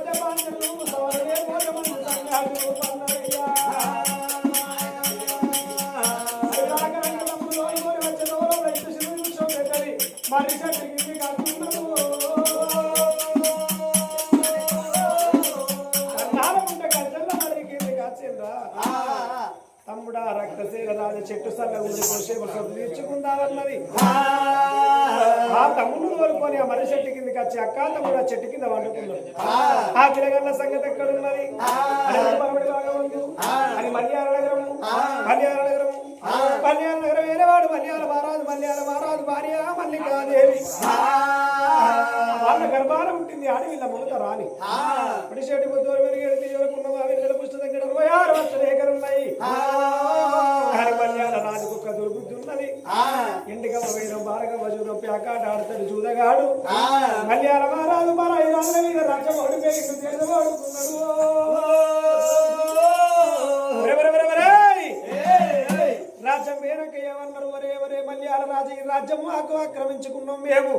బట్టలు లేకపోతే బంధులు సవలు లేకపోతే మంది సంఘాలు పన్నయ్యా తమ్ముడా రక్తశీల రాజ చెట్టు సల్ల ఉండి కోసేపు సొత్తు తీర్చుకుందామన్నది ఆ తమ్ముడు కోరుకొని ఆ మర్రి చెట్టు కిందకి వచ్చి అక్క తమ్ముడు ఆ చెట్టు కింద వండుకున్నాడు. ఆ పిల్లగల్ల సంగతి ఎక్కడున్నది అని ఉంది. మల్యాల నగరము మల్యాల నగరము మల్యాల నగరం వేరేవాడు మల్యాల మహారాజు మల్యాల మహారాజు భార్య మల్లికాదేవి. వాళ్ళ గర్భాన ఉంటుంది ఆడి వీళ్ళ మొదట రాని పడిసేటి బుద్ధులు మెరుగేడు తీయకున్న వారి పుస్తకం ఇరవై ఆరు లక్షల ఏకరు ఉన్నాయి కానీ మల్యాల రాజుకు ఒక దుర్బుద్ధి ఉన్నది ఎండిగమ్మ వేయడం బారగమ్మ చూడం ప్యాకాట ఆడతాడు చూదగాడు మల్యాల మహారాజు వందల మీద రాజ్యం రాజు ఈ రాజ్యం మాకు ఆక్రమించుకున్నాం మేము.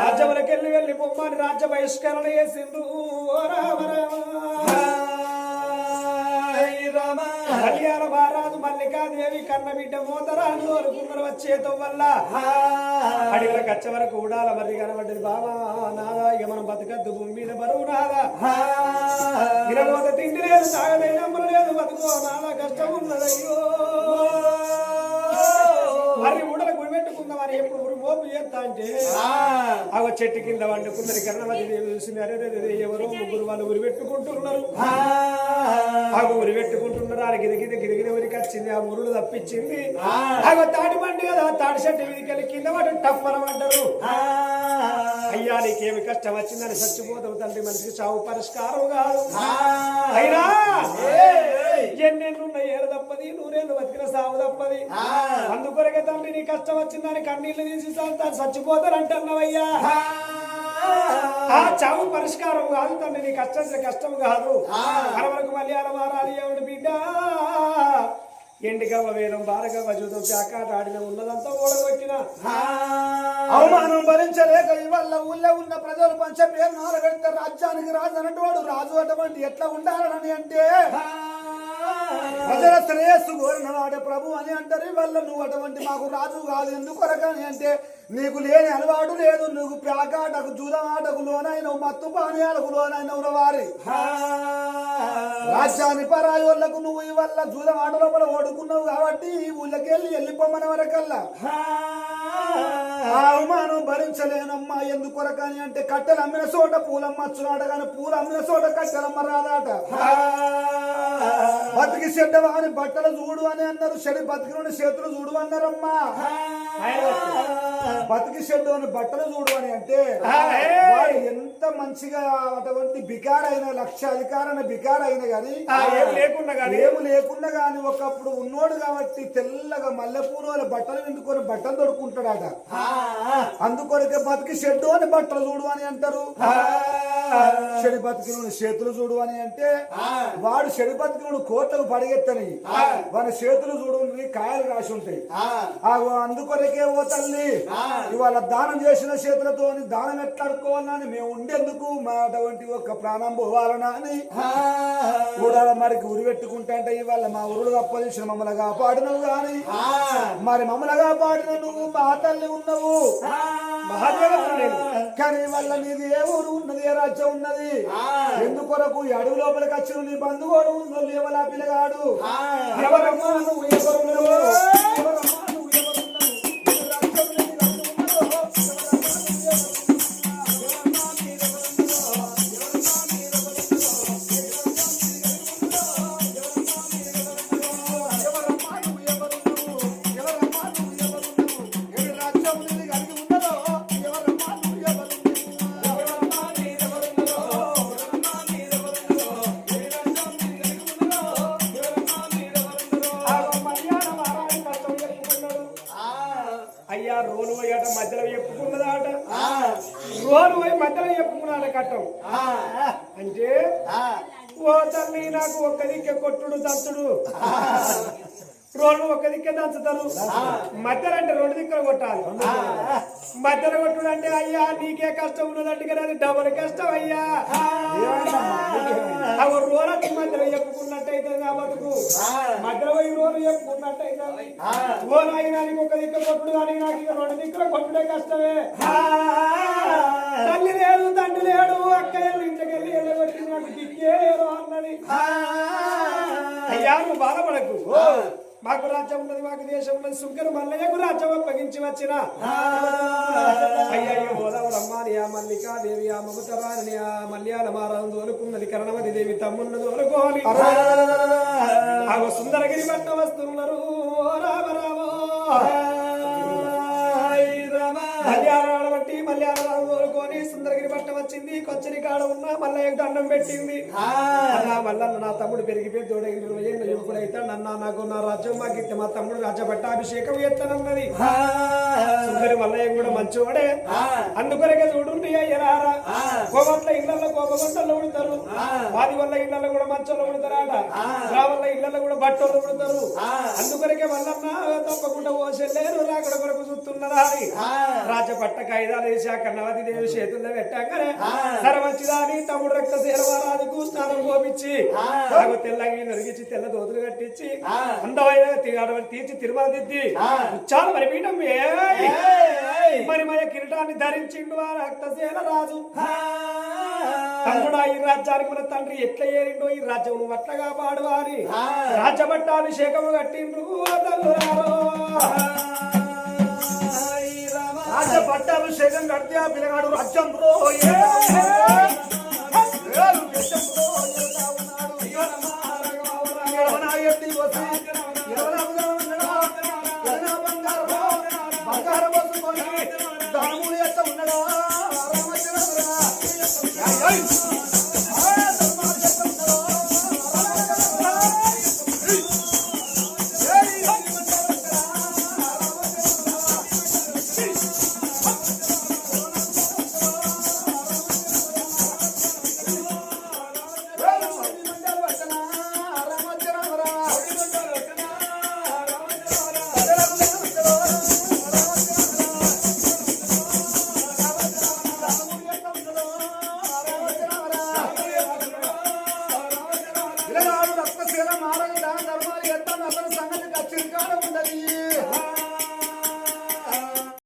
రాజ్యములకు వెళ్ళి వెళ్ళి బొమ్మని రాజ్య బహిష్కరణ చేసిండ్రు. రామ రామ. కళ్యాణ మహారాజు మల్లికాదేవి కన్న బిడ్డ మోతరాజు అనుకున్నారు వచ్చేతం వల్ల అడిగిన కచ్చ వరకు ఉడాల మరి కనబడ్డది బాబా నాదా ఇక మనం బతకద్దు భూమి మీద బరువు నాదా. ఇరవోత తిండి లేదు తాగలేదు లేదు బతుకో నాదా కష్టం ఉన్నదయ్యో. అంటే అవ చెట్టు కింద వండుకున్నది కర్ణమతి దేవి చూసింది అరే రే, రే, ఎవరో ముగ్గురు వాళ్ళు ఉరి పెట్టుకుంటున్నారు. ఆగో ఉరి పెట్టుకుంటున్నారు. ఆ గిరి గిరి గిరి గిరి ఉరికి వచ్చింది. ఆ మురుడు తప్పించింది. ఆగో తాటి బండి కదా ఆ తాటి చెట్టు కింద టప్ అనమంటారు. అయ్యా నీకేమి కష్టం వచ్చిందని చచ్చిపోతావు తండ్రి మనిషికి చావు పరిష్కారం కాదు. అయినా? ఎన్నెన్నున్న ఏరు తప్పది నూరేళ్ళు బతికిన సాగు తప్పది. అందుకొరకే తండ్రి నీ కష్టం వచ్చిందని కన్నీళ్ళు తీసి తాను చచ్చిపోతారంటున్నావయ్యా ఆ. చావు పరిష్కారం కాదు తండ్రి నీ కష్టం కష్టం కాదు. మన వరకు మళ్ళీ మారాలి ఎవడు బిడ్డ? ఎండిగవ్వ వేదం బారగవ్వ జూదం చాకాట ఆడిన ఉన్నదంతా ఓడగొట్టిన. అవమానం భరించలేక ఇవల్ల ఊళ్ళో ఉన్న ప్రజలు పంచ నాలబెడితే రాజ్యానికి రాజు అన్నటువంటి రాజు అటువంటి ఎట్లా ఉండాలని అంటే ప్రజల శ్రేయస్సు కోరిన వాడే ప్రభు అని అంటారు. ఇవల్ల నువ్వు అటువంటి మాకు రాజు కాదు. ఎందుకొరకని అంటే నీకు లేని అలవాటు లేదు. నువ్వు ప్యాకాటకు జూదమాటకు లోనైనవు. మత్తు పానీయాలకు లోనైనవు వారి రాజ్యాన్ని పరాయి వాళ్ళకు నువ్వు ఇవల్ల జూదమాట లోపల ఓడుకున్నావు కాబట్టి ఈ ఊళ్ళకి వెళ్ళి వెళ్ళిపోమని వరకల్లా. అవమానం భరించలేనమ్మా ఎందుకొరకని అంటే కట్టెలు అమ్మిన చోట పూలమ్మచ్చునాట కానీ పూలు అమ్మిన చోట కట్టెలమ్మ రాదాట. బతికి చెడ్డవాని బట్టలు చూడు అని అన్నారు. చెడి బతికిన చేతులు చూడు అన్నారమ్మా. బతికి చెడ్డు అని బట్టలు చూడు అని అంటే వాడు ఎంత మంచిగా అటువంటి బికారైన లక్ష అధికారైన బికారైన గాని ఏమి లేకుండా గాని. ఒకప్పుడు ఉన్నోడు కాబట్టి తెల్లగా మల్లెపూలు వాళ్ళ బట్టలు విండుకొని బట్టలు తొడుక్కుంటాడట. అందుకొరకే బతికి షెడ్డు అని బట్టలు చూడు అని అంటారు. చెడి బతికిన చేతులు చూడు అని అంటే వాడు చెడి బతికినోడు కోట్లకు పడిగెత్తని. వాడి చేతులు చూడు కాయలు రాసి ఉంటాయి. ఆగో అందుకొరకే ఓ తల్లి. ఇవాళ దానం చేసిన చేతులతో దానం ఎట్లా అడుకోవాలని మేము ఉండేందుకు మా అటువంటి ఒక ప్రాణం పోవాలనా అని కూడా మరికి ఉరి పెట్టుకుంటా ఇవాళ మా ఊరుడు అప్పదించిన మమ్మల్ని కాపాడినవు గాని. మరి మమ్మల్ని కాపాడిన నువ్వు మా తల్లి ఉన్నవు. కానీ వల్ల నీది ఏ ఊరు ఉన్నది ఏ రాజ్యం ఉన్నది? ఎందుకొరకు ఈ అడవి లోపలికి వచ్చిన నీ బంధువుడు? ఉన్నోళ్ళు ఎవలా పిల్లగాడు? ఎవరమ్మా నువ్వు? ఎవరున్నావు కట్టం. అంటే ఓ తల్లి నాకు ఒక్క దిక్కే కొట్టుడు దంచుడు రోడ్లు ఒక్క దిక్కే దంచుతారు. మధ్యలో అంటే రెండు దిక్కులు కొట్టాలి. మధ్యలో కొట్టుడు అంటే అయ్యా నీకే కష్టం ఉన్నదంటే కదా అది డబుల్ కష్టం అయ్యా. అవి రోలకి మధ్యలో చెప్పుకున్నట్టయితే నా బతుకు. పోయి ఓ నాయనా నీకు ఒక దిక్కు కొట్టుడు కానీ నాకు ఇక రెండు దిక్కులు కొట్టుడే కష్టమే. తల్లి లేదు తండ్రి లేడు అక్క లేదు ఇంటికి వెళ్ళి వెళ్ళగొట్టి నాకు దిక్కే అన్నది. అయ్యా నువ్వు బాధపడకు. మాకు రాజ్యం ఉన్నది మాకు దేశం ఉన్నది సుంకరు మల్లయ్యకు రాజ్యం అప్పగించి వచ్చిన. అయ్యయ్యో గోదావరమ్మాని ఆ మల్లికా దేవి ఆ మమతరాని ఆ మల్యాల మారం దోలుకున్నది కరణమతి దేవి తమ్మున్న దోలుకోని ఆ. సుందరగిరి పట్ట వస్తున్నారు. రామ రామో. మల్యాల బట్టి మల్యాల దోలుకొని సుందరగిరి పట్ట వచ్చింది కొచ్చరి కాడ ఉన్న దండం పెట్టింది. అన్నా మల్లన్న నా తమ్ముడు పెరిగిపోయి తోడే ఇరవై ఏళ్ళ యువకుడు అయితే నన్న నాకు నా రాజ్యం మాకు ఇస్తే మా తమ్ముడు రాజ్య పట్టాభిషేకం ఎత్తనన్నది సుందరి మల్లయ్య కూడా మంచివాడే అందుకొరకే చూడుండి అయ్యరారా కోవట్ల ఇళ్ళలో కోపగొంటల్లో ఉడతారు వాది వల్ల ఇళ్ళలో కూడా మంచోళ్ళు ఉడతారాట రా వల్ల బట్టోళ్ళు ఉడతారు. అందుకొరకే మల్లన్న తప్పకుండా ఓసెల్లేరు రాకడ కొరకు చూస్తున్నారా అని. రాజ పట్ట కాయిదాలు వేసి ఆ కన్నవతి దేవి చేతుల్లో పెట్టాకనే సరవచ్చిదాని తమ్ముడు రక్త సేలవారాదికు స్నానం కోపించి నాకు తెల్లగి నరిగించి తెల్ల దోతులు కట్టించి అందమైన తీర్చి తిరుమల దిద్ది చాలా మరి పీఠం ఏయ్! మరి మన కిరీటాన్ని ధరించిండు ఆ రక్తశీల రాజు. తమ్ముడా ఈ రాజ్యానికి మన తండ్రి ఎట్లా ఏరిండో ఈ రాజ్యం నువ్వు అట్లగా పాడువారి. రాజ్యపట్టాభిషేకము కట్టిండ్రు ఆ తల్లురారో. రాజ పట్టాభిషేకం కడితే ఆ పిల్లగాడు రాజ్యం బ్రో బంగారం